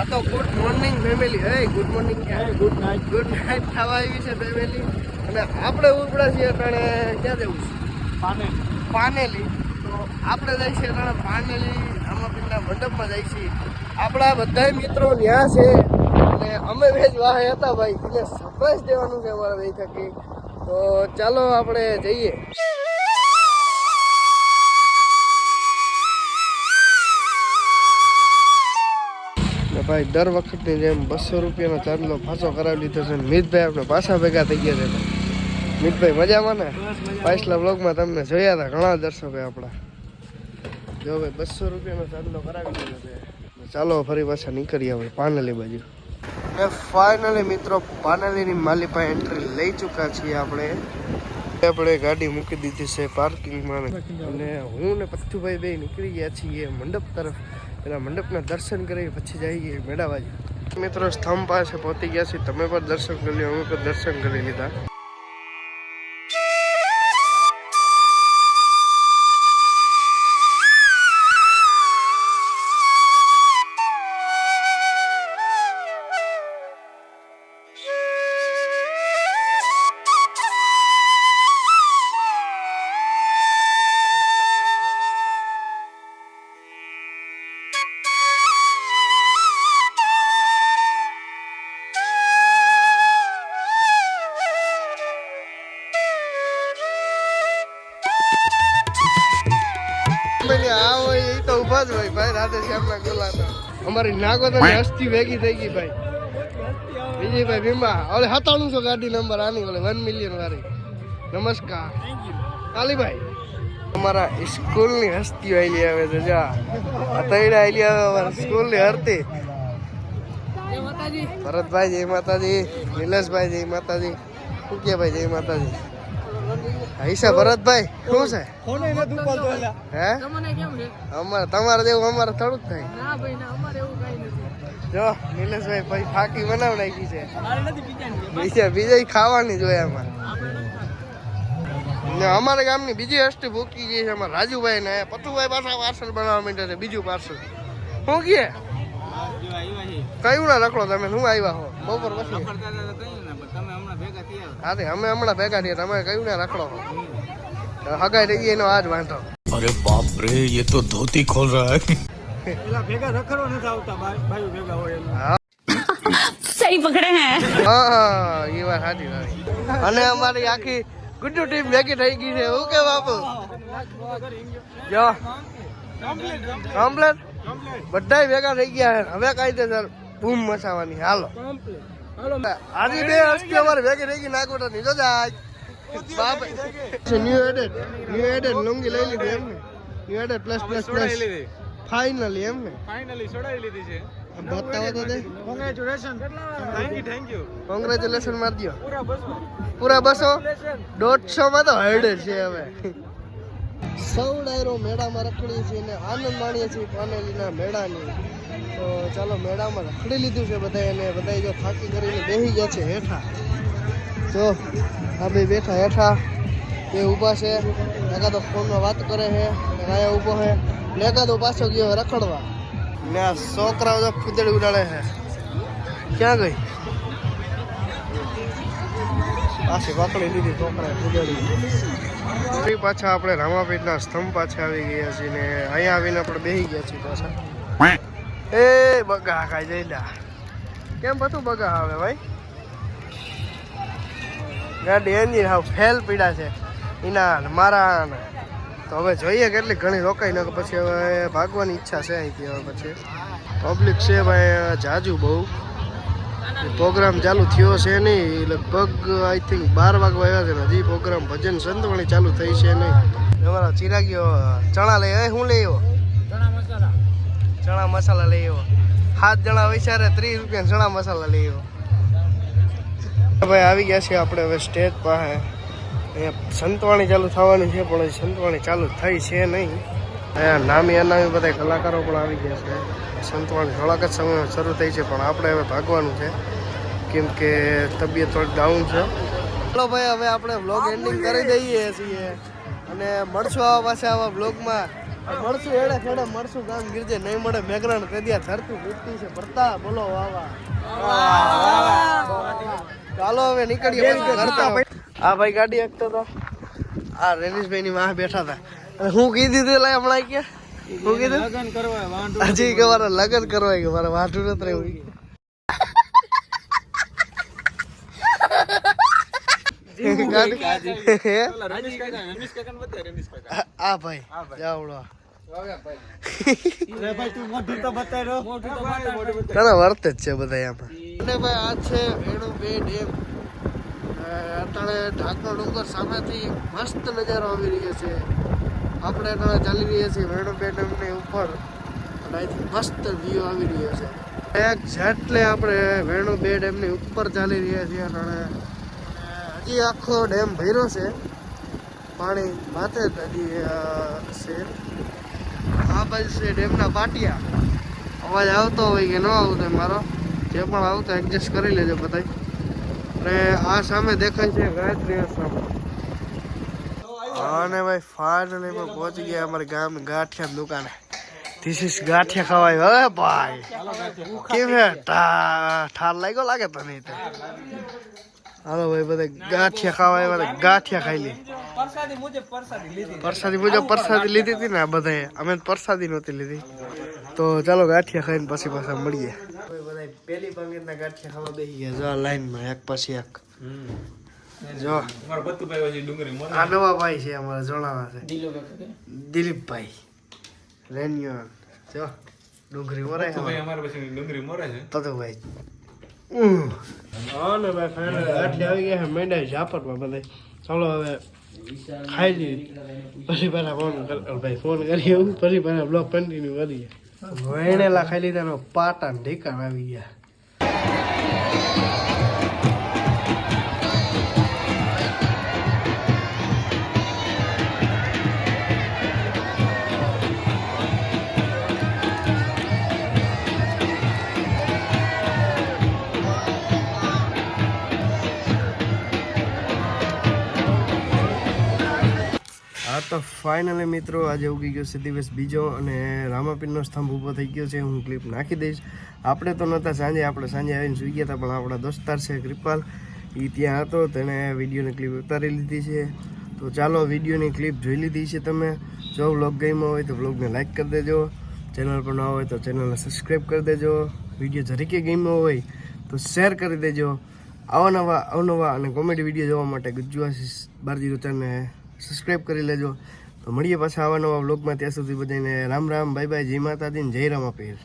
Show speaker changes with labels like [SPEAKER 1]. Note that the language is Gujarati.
[SPEAKER 1] આ તો good morning family hey good morning
[SPEAKER 2] good night
[SPEAKER 1] good night થવા આવી છે ફેમિલી અને આપણે ઉપડા છીએ અટાણે ક્યાં જવું છે?
[SPEAKER 2] પાને
[SPEAKER 1] પાનેલી. તો આપણે જાય છે અટાણે પાનેલી રામાપીરના મંડપમાં જાય છીએ. આપણા બધા મિત્રો ત્યાં છે. અને અમે બે જ વાહે હતા ભાઈ. એટલે સરપ્રાઈઝ દેવાનું છે અમારા ભાઈ થકી તો ચાલો આપણે જઈએ. ભાઈ દર વખતની જેમ બસો રૂપિયાનો ચાંદલો પાછો કરાવી લીધો છે મિતભાઈ આપણે પાછા ભેગા થઈ ગયા છે મિતભાઈ મજામાં ને? પાછલા બ્લોગમાં તમને જોયા હતા ઘણા દર્શકો આપણા. જો ભાઈ બસો રૂપિયાનો ચાંદલો કરાવી લીધો છે. ચાલો ફરી પાછા નીકળીએ હવે પાનેલી બાજુ. ને ફાઇનલી મિત્રો પાનેલીની માલી પાસે એન્ટ્રી લઈ ચૂક્યા છીએ આપણે. આપણે ગાડી મૂકી દીધી છે પાર્કિંગમાં અને હું ને પથ્થુભાઈ બે નીકળી ગયા છીએ મંડપ તરફ. પેલા મંડપના દર્શન કરી પછી જઈએ મેળાવાજી મિત્રો, સ્તંભ પાસે પહોંચી ગયા છીએ. તમે પણ દર્શન કરી લો, અમે પણ દર્શન કરી લીધા. રાધે શ્યામના ગોલા તો અમારી નાગોદરની હસ્તી ભેગી થઈ ગઈ ભાઈ. વિજયભાઈ ભીમા ઓલે સત્તાણુંસો ગાડી નંબર આની ઓલે વન મિલિયન વાળી. નમસ્કાર. કાલીભાઈ. અમારા સ્કૂલની હસ્તી આવેલી આવે છે જા. તૈડા આવેલી આવે અમારા સ્કૂલની હરતી. ભરતભાઈ જય માતાજી. નિલેશભાઈ જય માતાજી. કુકિયાભાઈ જય માતાજી. હિસા ભરતભાઈ શું છે?
[SPEAKER 2] નથી ઉપાડતો એલા?
[SPEAKER 1] હે? અમારે તમારે જેવું અમારે થોડું જ થાય. જો નિલેશભાઈ ભાઈ ફાકી બનાવ નાખી છે.
[SPEAKER 2] નથી
[SPEAKER 1] બીજા બીજા ખાવાની જોઈએ અમારે. ને અમારા ગામની બીજી હસ્તી ભૂકી ગઈ છે અમારા રાજુભાઈ ને પતુભાઈ પાછા પાર્સલ બનાવવા માંડ્યા છે બીજું પાર્સલ. શું કહે
[SPEAKER 2] છે
[SPEAKER 1] કયું ના નકળો તમે? શું આવ્યા હો? બપોર પછી. હા તે અમે હમણાં ભેગા થયા તમે કયું ના નકળો હો? હગાઈ રહી એનો આજ વાંધો.
[SPEAKER 3] અરે બાપ રે એ તો ધોતી ખોલ રહા
[SPEAKER 2] હે. ભેગા રખડવા નથી આવતા ભાઈ ભેગા હોય
[SPEAKER 1] હા.
[SPEAKER 4] સહી પકડે હે.
[SPEAKER 1] હા એ વાત સાચી વાત. અને અમારી આખી ગુડ્ડુ ટીમ ભેગી થઈ ગઈ છે. હું કે બાપુ? જો. કમ્પ્લેટ. કમ્પ્લેટ? બધાય ભેગા થઈ ગયા હવે કાયદેસર બૂમ મસાવાની હાલો. આજે બે હસ્તી અમારે ભેગી થઈ ગઈ નાગોટા ની જોજા આજ બાપ new added new added lungi લઈ લીધી એમ new added plus plus plus finally એમ ને
[SPEAKER 2] ફાઇનલી છોડાવી લીધી છે.
[SPEAKER 1] બતાવો તો દે.
[SPEAKER 2] Congratulation thank you thank you
[SPEAKER 1] congratulation મારી દો
[SPEAKER 2] પૂરા બસો.
[SPEAKER 1] પૂરા બસો? દોઢસો માં તો હર્ડ છે હવે. સૌ ડાયરો મેળામાં રખડીએ છીએ અને આનંદ માણીએ છીએ પાનેલીના મેળાની. તો ચાલો મેળામાં રખડી લીધું છે બધાએ અને બધાએ જો થાકી કરીને બેસી ગયા છે હેઠા. જો આ ભાઈ બેઠા હેઠા, બે ઊભા છે. એકાદો ફોનમાં વાત કરે છે રાયા ઊભો છે. ને તો પાછો ગયો રખડવા. ને આ છોકરાઓ તો ફૂદડી ઉડાડે છે. ક્યાં ગઈ? પાછી પકડી લીધી ફરી પાછા આપણે રામાપીઠના સ્તંભ પાછા આવી ગયા છીએ ને અહીંયા આવીને આપણે બેસી ગયા છીએ પાછા. એ બગા ખાઈ જઈલા કેમ બધું બગા આવે ભાઈ? ગાડી એની હાવ ફેલ પીડા છે. એના મારા તો હવે જોઈએ કેટલી ઘણી રોકાઈ ને પછી હવે ભાગવાની ઈચ્છા છે અહીંથી હવે પછી. પબ્લિક છે ભાઈ જાજુ બહુ. પ્રોગ્રામ ચાલુ થયો છે નહીં. લગભગ આઈ થિંક બાર વાગવા આવ્યા છે ને હજી પ્રોગ્રામ. ભજન સંતવાણી ચાલુ થઈ છે નહીં. અમારા ચિરાગીઓ ચણા લઈ શું લઈ આવ્યો?
[SPEAKER 2] ચણા મસાલા.
[SPEAKER 1] લઈ આવ્યો. સાત જણા વિચારે ત્રીસ રૂપિયા ચણા મસાલા લઈ આવ્યો. ભાઈ આવી ગયા છે આપણે હવે સ્ટેજ પાસે. અહીંયા સંતવાણી ચાલુ થવાની છે પણ સંતવાણી ચાલુ થઈ છે નહીં. અહીંયા નામી અનામી બધા કલાકારો પણ આવી ગયા છે. સંતવાણી થોડાક જ સમયમાં શરૂ થઈ છે પણ આપણે હવે ભાગવાનું છે. કેમ કે તબિયત થોડીક ડાઉન છે. ચાલો ભાઈ હવે આપણે વ્લોગ એન્ડિંગ કરી દઈએ છીએ અને મળશું આવા પાછા આવા બ્લોગમાં મળશું એડે ખેડે મળશું ગામ ગીરજે નહીં મળે મેઘરણ કદિયા ધરતી ઉઠતી છે. ભરતા બોલો વાવા ચાલો હવે નીકળીએ આ ભાઈ ગાડી હકતો તો. આ રેનીશભાઈ ની વાહ બેઠા હતા. હું કીધી હતી લાય હમણાં કે હું કીધું?
[SPEAKER 2] લગન કરવા વાંઢું
[SPEAKER 1] હજી કે મારે લગ્ન કરવા કે મારે વાંઢું નથી રહેવું. આ ભાઈ. જાવડો વર્ત જ છે બધા આમાં અને ભાઈ આ છે વેણુ બે ડેમ અત્યારે ઢાકો ડુંગર સામેથી મસ્ત નજારો આવી રહ્યો છે. આપણે અટાણે ચાલી રહ્યા છીએ વેણુ બે ડેમની ઉપર. અને અહીંથી મસ્ત વ્યૂ આવી રહ્યો છે. એક જેટલે આપણે વેણુ બે ડેમની ઉપર ચાલી રહ્યા છીએ અને હજી આખો ડેમ ભર્યો છે. પાણી માથે હજી છે. આ બાજુ છે ડેમના પાટિયા. અવાજ આવતો હોય કે ન આવતો મારો, જે પણ આવતો એડજસ્ટ કરી લેજો બધા અને આ સામે દેખાય છે ગાયત્રી આશ્રમ. અને ભાઈ ફાઇનલી અમે પહોંચી ગયા અમારે ગામ ગાંઠિયા દુકાને. ધીસ ઇઝ ગાંઠિયા ખવાય. હવે ભાઈ કેમ હે ઠાર લાગ્યો લાગે તને તો? હાલો ભાઈ બધા ગાંઠિયા ખાવા આવ્યા ગાંઠિયા ખાઈ લી.
[SPEAKER 2] પરસાદી મુજબ પરસાદી લીધી.
[SPEAKER 1] પ્રસાદી મુજબ પ્રસાદી લીધી હતી ને આ બધાએ. અમે પરસાદી પ્રસાદી નહોતી લીધી. તો ચાલો ગાંઠિયા ખાઈને પછી પાછા મળીએ. બધા પેલી પંગતના ગાંઠિયા ખાવા બેસી ગયા. જો લાઈનમાં એક પછી એક. જો.
[SPEAKER 2] મારો બતુભાઈ પછી ડુંગળી મોર
[SPEAKER 1] આ નવા ભાઈ છે અમારા જણાવા છે. દિલીપભાઈ. રેન્યુઅલ જો ડુંગળી મોરાય
[SPEAKER 2] ભાઈ અમારે. પછી ડુંગળી મોરાય છે.
[SPEAKER 1] તતુભાઈ. હા ને ભાઈ ગાંઠિયા આવી ગયા છે મેંડા ઝાપટમાં બધા. ચાલો હવે ખાઈ લઈએ. પછી પહેલા ફોન કર ભાઈ ફોન કરી એવું. પછી પહેલા બ્લોક કન્ટિન્યુ કરીએ. વેણેલા ખાઈ લીધા ને પાટા ને આવી ગયા. ફાઇનલી મિત્રો આજે ઉગી ગયો છે દિવસ બીજો અને રામાપીરનો સ્તંભ ઊભો થઈ ગયો છે. હું ક્લિપ નાખી દઈશ. આપણે તો નહોતા સાંજે, આપણે સાંજે આવીને સુઈ ગયા હતા, પણ આપણા દોસ્તાર છે કૃપાલ એ ત્યાં હતો, તેણે વિડીયોની ક્લિપ ઉતારી લીધી છે. તો ચાલો વિડીયોની ક્લિપ જોઈ લીધી છે તમે. જો વ્લોગ ગમ્યો હોય તો વ્લોગને લાઇક કરી દેજો. ચેનલ પર ન હોય તો ચેનલને સબસ્ક્રાઈબ કરી દેજો. વીડિયો જરીકે ગમ્યો હોય તો શેર કરી દેજો. અવનવા અવનવા અને કોમેડી વીડિયો જોવા માટે ગુજ્જુઆશીષ બારજી ચેનલને સબસ્ક્રાઈબ કરી લેજો. તો મળીએ પાછા આવા નવા બ્લોગમાં ત્યાં સુધી બધાને રામ રામ, બાય બાય, જય માતાજી જય જય રામાપીર